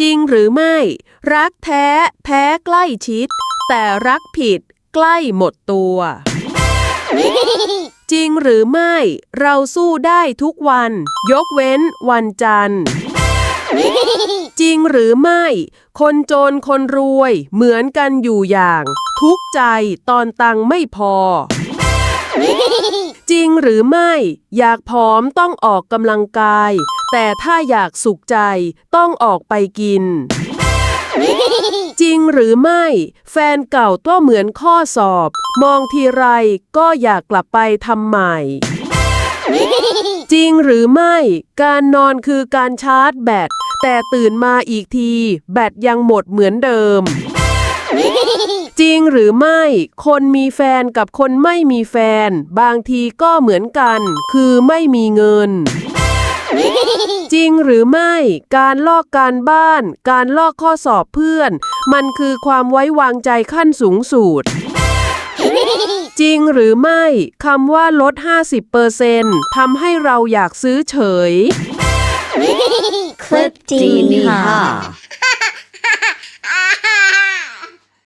จริงหรือไม่ รักแท้ แพ้ใกล้ชิด แต่รักผิด ใกล้หมดตัว จริงหรือไม่ เราสู้ได้ทุกวัน ยกเว้นวันจันทร์ จริงหรือไม่ คนจนคนรวยเหมือนกันอยู่อย่าง ทุกข์ใจตอนตังค์ไม่พอ จริงหรือไม่ อยากผอมต้องออกกำลังกาย แต่ถ้าอยากสุขใจต้องออกไปกิน จริงหรือไม่ แฟนเก่าก็เหมือนข้อสอบ มองทีไรก็อยากกลับไปทำใหม่ จริงหรือไม่ การนอนคือการชาร์จแบตแต่ตื่นมาอีกที แบตยังหมดเหมือนเดิม จริงหรือไม่ คนมีแฟนกับคนไม่มีแฟน บางทีก็เหมือนกัน คือไม่มีเงิน จริงหรือไม่ การลอกการบ้าน การลอกข้อสอบเพื่อน มันคือความไว้วางใจขั้นสูงสุดจริงหรือไม่คำว่าลด 50%ทำให้เราอยากซื้อเฉย คลิปดีค่ะ